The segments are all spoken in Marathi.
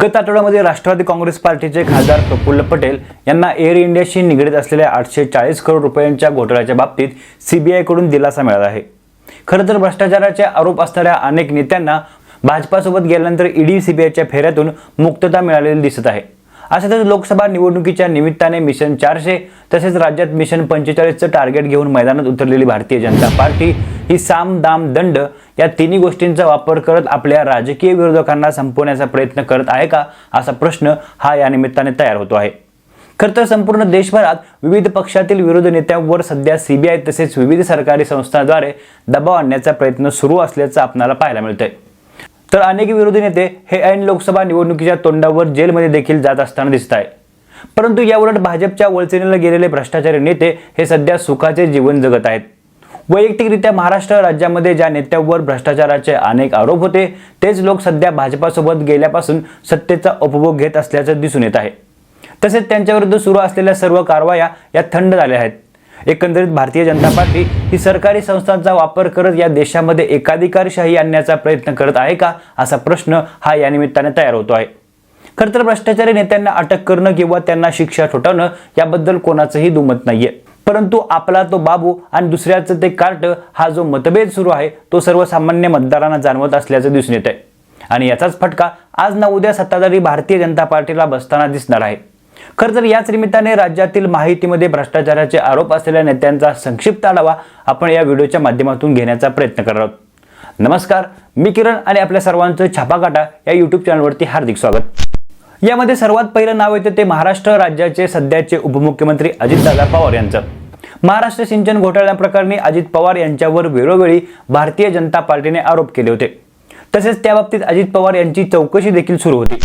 गत आठवड्यामध्ये राष्ट्रवादी काँग्रेस पार्टीचे खासदार प्रफुल्ल पटेल यांना एअर इंडियाशी निगडीत असलेल्या आठशे चाळीस करोड रुपयांच्या घोटाळ्याच्या बाबतीत सीबीआयकडून दिलासा मिळाला आहे. खरं तर भ्रष्टाचाराचे आरोप असणाऱ्या अनेक नेत्यांना भाजपासोबत गेल्यानंतर ईडी सीबीआयच्या फेऱ्यातून मुक्तता मिळालेली दिसत आहे. अशातच लोकसभा निवडणुकीच्या निमित्ताने मिशन चारशे तसेच राज्यात मिशन पंचेचाळीसचं टार्गेट घेऊन मैदानात उतरलेली भारतीय जनता पार्टी ही साम दाम दंड या तिन्ही गोष्टींचा वापर करत आपल्या राजकीय विरोधकांना संपवण्याचा प्रयत्न करत आहे का असा प्रश्न हा या निमित्ताने तयार होतो आहे. खरं तर संपूर्ण देशभरात विविध पक्षातील विरोधी नेत्यांवर सध्या सीबीआय तसेच विविध सरकारी संस्थांद्वारे दबाव आणण्याचा प्रयत्न सुरू असल्याचं आपल्याला पाहायला मिळतंय. तर अनेक विरोधी नेते हे ऐन लोकसभा निवडणुकीच्या तोंडावर जेलमध्ये देखील जात असताना दिसत आहे परंतु याउलट भाजपच्या वळचणीला गेलेले भ्रष्टाचारी नेते हे सध्या सुखाचे जीवन जगत आहेत. वैयक्तिकरित्या महाराष्ट्र राज्यामध्ये ज्या नेत्यांवर भ्रष्टाचाराचे अनेक आरोप होते तेच लोक सध्या भाजपासोबत गेल्यापासून सत्तेचा उपभोग घेत असल्याचं दिसून येत आहे. तसेच त्यांच्याविरुद्ध सुरू असलेल्या सर्व कारवाया या थंड झाल्या आहेत. एकंदरीत भारतीय जनता पार्टी ही सरकारी संस्थांचा वापर करत या देशामध्ये एकाधिकारशाही आणण्याचा प्रयत्न करत आहे का असा प्रश्न हा या निमित्ताने तयार होतो आहे. खरं तर भ्रष्टाचारी नेत्यांना अटक करणं किंवा त्यांना शिक्षा ठोठावणं याबद्दल कोणाचंही दुमत नाहीये. परंतु आपला तो बाबू आणि दुसऱ्याचं ते कार्ट हा जो मतभेद सुरू आहे तो सर्वसामान्य मतदारांना जाणवत असल्याचं दिसून येत आहे आणि याचाच फटका आज ना उद्या सत्ताधारी भारतीय जनता पार्टीला बसताना दिसणार आहे. खरं तर याच निमित्ताने राज्यातील माहितीमध्ये भ्रष्टाचाराचे आरोप असलेल्या नेत्यांचा संक्षिप्त आढावा आपण या व्हिडिओच्या माध्यमातून घेण्याचा प्रयत्न करत आहोत. नमस्कार मी किरण आणि आपल्या सर्वांचं छापाकाटा या यूट्यूब चॅनलवरती हार्दिक स्वागत. यामध्ये सर्वात पहिलं नाव येतं ते महाराष्ट्र राज्याचे सध्याचे उपमुख्यमंत्री अजितदादा पवार यांचं. महाराष्ट्र सिंचन घोटाळ्याप्रकरणी अजित पवार यांच्यावर वेळोवेळी भारतीय जनता पार्टीने आरोप केले होते. तसेच त्या बाबतीत अजित पवार यांची चौकशी देखील सुरू होती.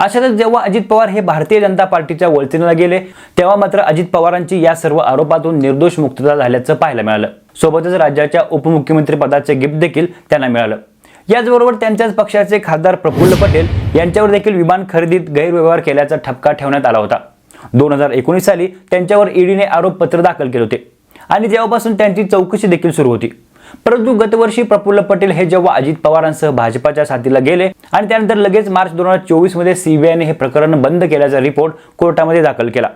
अशातच जेव्हा अजित पवार हे भारतीय जनता पार्टीच्या वळचणीला गेले तेव्हा मात्र अजित पवारांची या सर्व आरोपातून निर्दोष मुक्तता झाल्याचं पाहायला मिळालं. सोबतच राज्याच्या उपमुख्यमंत्री पदाचे गिफ्ट देखील त्यांना मिळालं. याचबरोबर त्यांच्याच पक्षाचे खासदार प्रफुल्ल पटेल यांच्यावर देखील विमान खरेदीत गैरव्यवहार केल्याचा ठपका ठेवण्यात आला होता. दोन हजार एकोणीस साली त्यांच्यावर ईडीने आरोपपत्र दाखल केले होते. आणि तेव्हापासून त्यांची चौकशी देखील सुरू होती. परंतु गतवर्षी प्रफुल्ल पटेल हे जेव्हा अजित पवारांसह भाजपाच्या साथीला गेले आणि त्यानंतर लगेच मार्च दोन हजार चोवीसमध्ये सीबीआयने हे प्रकरण बंद केल्याचा रिपोर्ट कोर्टामध्ये दाखल केला.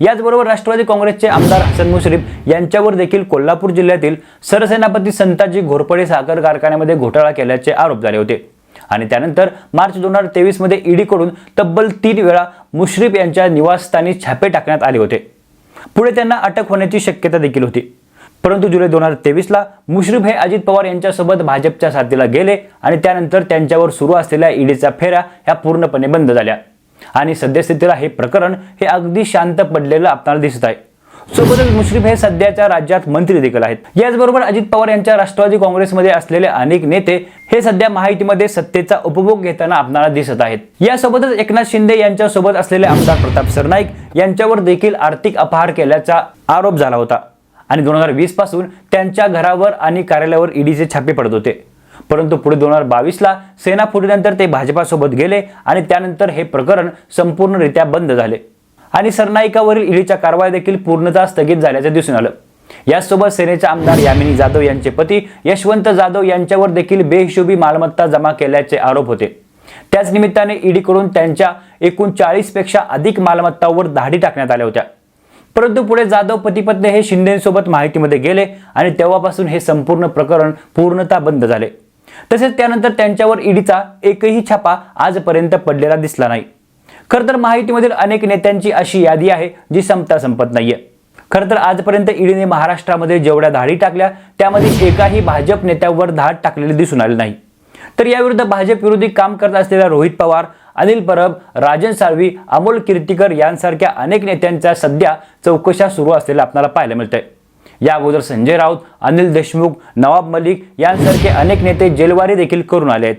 याचबरोबर राष्ट्रवादी काँग्रेसचे आमदार हसन मुश्रीफ यांच्यावर देखील कोल्हापूर जिल्ह्यातील सरसेनापती संताजी घोरपडे साखर कारखान्यामध्ये घोटाळा केल्याचे आरोप झाले होते. आणि त्यानंतर मार्च दोन हजार तेवीसमध्ये ईडीकडून तब्बल तीन वेळा मुश्रीफ यांच्या निवासस्थानी छापे टाकण्यात आले होते. पुढे त्यांना अटक होण्याची शक्यता देखील होती. परंतु जुलै दोन हजार तेवीसला मुश्रीफ हे अजित पवार यांच्यासोबत भाजपच्या साथीला गेले आणि त्यानंतर त्यांच्यावर सुरू असलेल्या ईडीचा फेऱ्या ह्या पूर्णपणे बंद झाल्या. आणि सद्यस्थितीला हे प्रकरण हे अगदी शांत पडलेलं आपल्याला दिसत आहे. सोबतच मुश्रीफ हे सध्याच्या राज्यात मंत्री देखील आहेत. याचबरोबर अजित पवार यांच्या राष्ट्रवादी काँग्रेसमध्ये असलेले अनेक नेते हे सध्या माहितीमध्ये सत्तेचा उपभोग घेताना आपणाला दिसत आहेत. यासोबतच एकनाथ शिंदे यांच्यासोबत असलेले आमदार प्रताप सरनाईक यांच्यावर देखील आर्थिक अपहार केल्याचा आरोप झाला होता. आणि दोन हजार वीसपासून त्यांच्या घरावर आणि कार्यालयावर ईडीचे छापे पडत होते. परंतु पुढे दोन हजार बावीसला सेना फुटीनंतर ते भाजपासोबत गेले आणि त्यानंतर हे प्रकरण संपूर्णरित्या बंद झाले. आणि सरनाईकावरील ईडीच्या कारवाई देखील पूर्णतः स्थगित झाल्याचं दिसून आलं. यासोबत सेनेचे आमदार यामिनी जाधव यांचे पती यशवंत जाधव यांच्यावर देखील बेहिशोबी मालमत्ता जमा केल्याचे आरोप होते. त्याच निमित्ताने ईडीकडून त्यांच्या एकूण चाळीसपेक्षा अधिक मालमत्तावर धाडी टाकण्यात आल्या होत्या. परंतु पुढे जाधव पतीपत्नी हे शिंदेसोबत माहितीमध्ये गेले आणि तेव्हापासून हे संपूर्ण प्रकरण पूर्णतः बंद झाले. तसेच त्यानंतर त्यांच्यावर ईडीचा एकही छापा आजपर्यंत पडलेला दिसला नाही. खरं तर माहितीमधील अनेक नेत्यांची अशी यादी आहे जी संपता संपत नाहीये. खरं तर आजपर्यंत ईडीने महाराष्ट्रामध्ये जेवढ्या धाडी टाकल्या त्यामध्ये एकाही भाजप नेत्यावर धाड टाकलेली दिसून आली नाही. तर याविरुद्ध भाजप विरोधी काम करत असलेल्या रोहित पवार अनिल परब राजन साळवी अमोल कीर्तीकर यांसारख्या अनेक नेत्यांच्या सध्या चौकशा सुरू असलेल्या आपल्याला पाहायला मिळतंय. या अगोदर संजय राऊत अनिल देशमुख नवाब मलिक यांसारखे अनेक नेते जेलवारी देखील करून आले आहेत.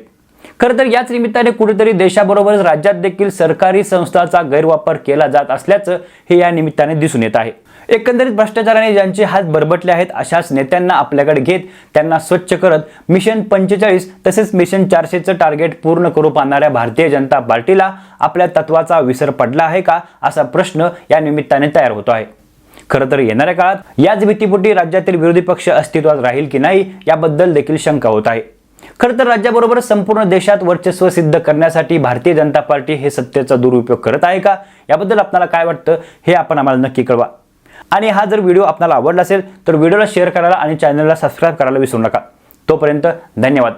खरं तर याच निमित्ताने कुठेतरी देशाबरोबरच राज्यात देखील सरकारी संस्थांचा गैरवापर केला जात असल्याचं हे या निमित्ताने दिसून येत आहे. एकंदरीत भ्रष्टाचाराने ज्यांचे हात बरबटले आहेत अशाच नेत्यांना आपल्याकडे घेत त्यांना स्वच्छ करत मिशन पंचेचाळीस तसेच मिशन चारशेचं टार्गेट पूर्ण करू पाहणाऱ्या भारतीय जनता पार्टीला आपल्या तत्वाचा विसर पडला आहे का असा प्रश्न या निमित्ताने तयार होतो आहे. खरं तर येणाऱ्या काळात याच भीतीपोटी राज्यातील विरोधी पक्ष अस्तित्वात राहील की नाही याबद्दल देखील शंका होत आहे. खरं तर राज्याबरोबर संपूर्ण देशात वर्चस्व सिद्ध करण्यासाठी भारतीय जनता पार्टी हे सत्तेचा दुरुपयोग करत आहे का? याबद्दल आपल्याला काय वाटतं हे आपण आम्हाला नक्की कळवा. आणि हा जर व्हिडिओ आपल्याला आवडला असेल तर व्हिडिओला शेअर करायला आणि चॅनलला सबस्क्राईब करायला विसरू नका. तोपर्यंत धन्यवाद.